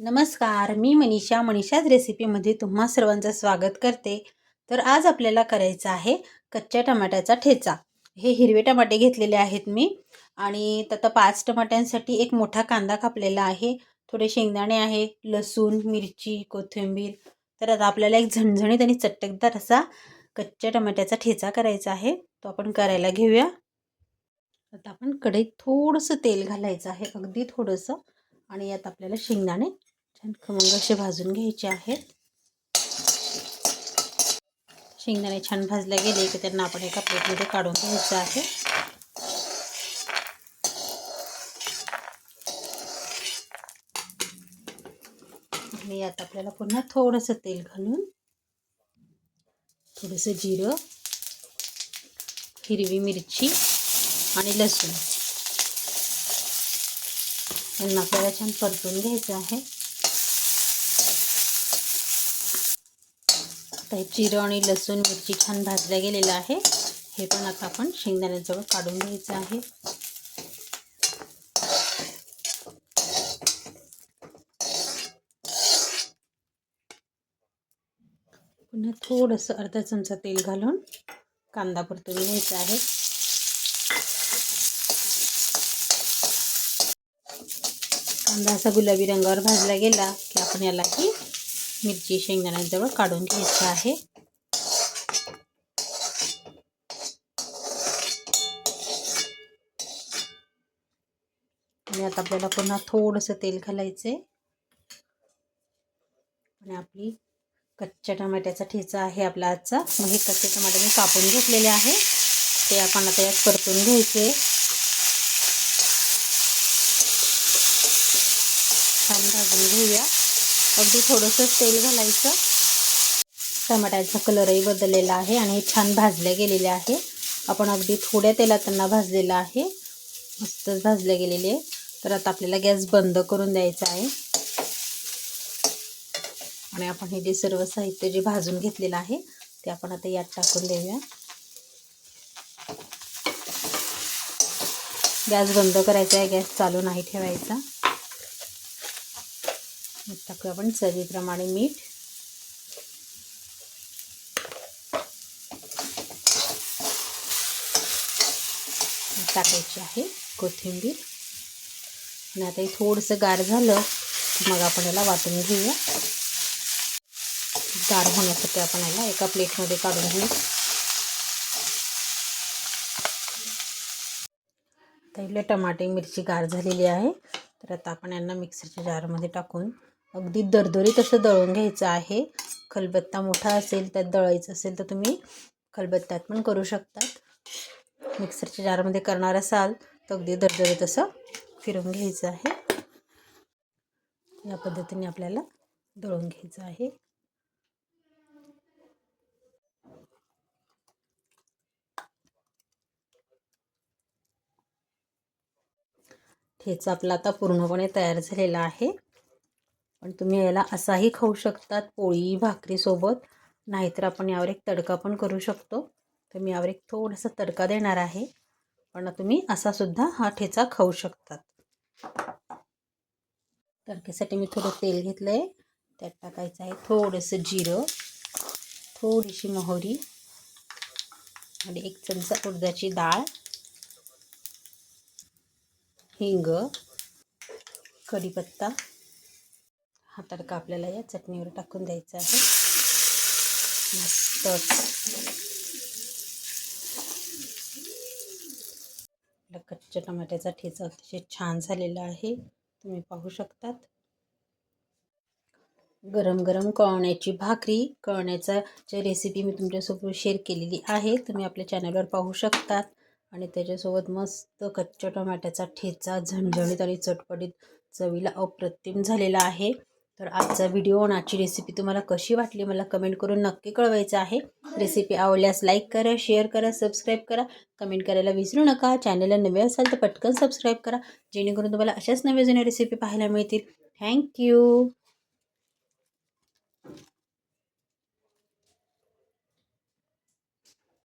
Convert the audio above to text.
नमस्कार मी मनीषा. मनीषाज रेसिपीमध्ये तुम्हा सर्वांचं स्वागत करते. तर आज आपल्याला करायचं आहे कच्च्या टमाट्याचा ठेचा. हे हिरवे टमाटे घेतलेले आहेत मी आणि तर पाच टमाट्यांसाठी एक मोठा कांदा कापलेला आहे. थोडे शेंगदाणे आहे लसूण मिरची कोथिंबीर. तर आता आपल्याला एक झणझणीत आणि चटकदार असा कच्च्या टमाट्याचा ठेचा करायचा आहे. तो आपण करायला घेऊया. आता आपण कढईत थोडंसं तेल घालायचं आहे. अगदी थोडंसं. आणि यात आपल्याला शेंगदाणे छान खमंग असे भाजून घ्यायचे आहेत. शेंगदाणे छान भाजले गेले की त्यांना आपण एका प्लेटमध्ये काढून घ्यायचं आहे. आणि यात आपल्याला पुन्हा थोडंसं तेल घालून थोडंसं जिरं हिरवी मिरची आणि लसूण. यांना आपल्याला छान परतून घ्यायचं आहे. आता जिरं आणि लसूण मिरची छान भाजल्या गेलेलं आहे. हे पण आता आपण शेंगदाण्याजवळ काढून घ्यायचं आहे. पुन्हा थोडंसं अर्धा चमचा तेल घालून कांदा परतून घ्यायचा आहे. कांदा असा गुलाबी रंगावर भाजला गेला की आपण याला की मिरची शेंगदाण्याजवळ काढून घ्यायचं आहे. आणि आता आपल्याला पुन्हा थोडंसं तेल घालायचं आहे आणि आपली कच्च्या टमाट्याचा ठेचा आहे आपला आजचा. मग हे कच्चे टमाटे मी कापून घेतलेले आहे. ते आपण आता यात परतून घ्यायचे. छान भाजून घेऊया. अगदी थोडंसं तेल घालायचं. टमाट्याचा कलरही बदललेला आहे आणि हे छान भाजले गेलेले आहे. आपण अगदी थोड्या तेलात त्यांना भाजलेलं आहे. मस्तच भाजले गेलेले आहे. तर आता आपल्याला गॅस बंद करून द्यायचा आहे. आणि आपण हे जे सर्व साहित्य जे भाजून घेतलेलं आहे ते आपण आता यात टाकून देऊया. गॅस बंद करायचा आहे. गॅस चालू नाही ठेवायचा. टाकू आपण चवीप्रमाणे मीठ. टाकायची आहे कोथिंबीर. आणि आता हे थोडंसं गार झालं मग आपण याला वाटून घेऊया. गार होण्यासाठी आपण याला एका प्लेटमध्ये काढून घेऊ. तर टमाटे मिरची गार झालेली आहे. तर आता आपण यांना मिक्सरच्या जारमध्ये टाकून अगदी दरदरीत असं दळून घ्यायचं आहे. खलबत्ता मोठा असेल त्यात दळायचं असेल तर तुम्ही खलबत्त्यात पण करू शकतात. मिक्सरच्या जारमध्ये करणार असाल तर अगदी दरदरीत असं फिरवून घ्यायचं आहे. या पद्धतीने आपल्याला दळून घ्यायचं आहे. ठेचा आपला आता पूर्णपणे तयार झालेला आहे. पण तुम्ही याला असाही खाऊ शकतात पोळी भाकरीसोबत नाहीतर आपण यावर एक तडका पण करू शकतो. तर मी यावर एक थोडासा तडका देणार आहे. पण तुम्ही असासुद्धा हा ठेचा खाऊ शकतात. तडक्यासाठी मी थोडं तेल घेतलं आहे त्यात टाकायचं आहे थोडंसं जिरं. थोडीशी मोहरी. आणि एक चमचा उडदाची डाळ. हिंग. कढीपत्ता. हा तडका आपल्याला या चटणीवर टाकून द्यायचा आहे. मस्त. कच्च्या टमाट्याचा ठेचा अतिशय छान झालेला आहे. तुम्ही पाहू शकतात. गरम गरम कळण्याची भाकरी कळण्याचा जे रेसिपी मी तुमच्यासोबत शेअर केलेली आहे. तुम्ही आपल्या चॅनलवर पाहू शकतात. आणि त्याच्यासोबत मस्त कच्च्या टमाट्याचा ठेचा झणझणीत आणि चटपटीत चवीला अप्रतिम झालेला आहे. तर आजचा व्हिडिओ आणि आजची रेसिपी तुम्हाला कशी वाटली मला कमेंट करून नक्की कळवायचं आहे. रेसिपी आवडल्यास लाईक करा शेअर करा सबस्क्राईब करा. कमेंट करायला विसरू नका. चॅनलला नवे असाल तर पटकन सबस्क्राईब करा. जेणेकरून तुम्हाला अशाच नव्या जुन्या रेसिपी पाहायला मिळतील. थँक्यू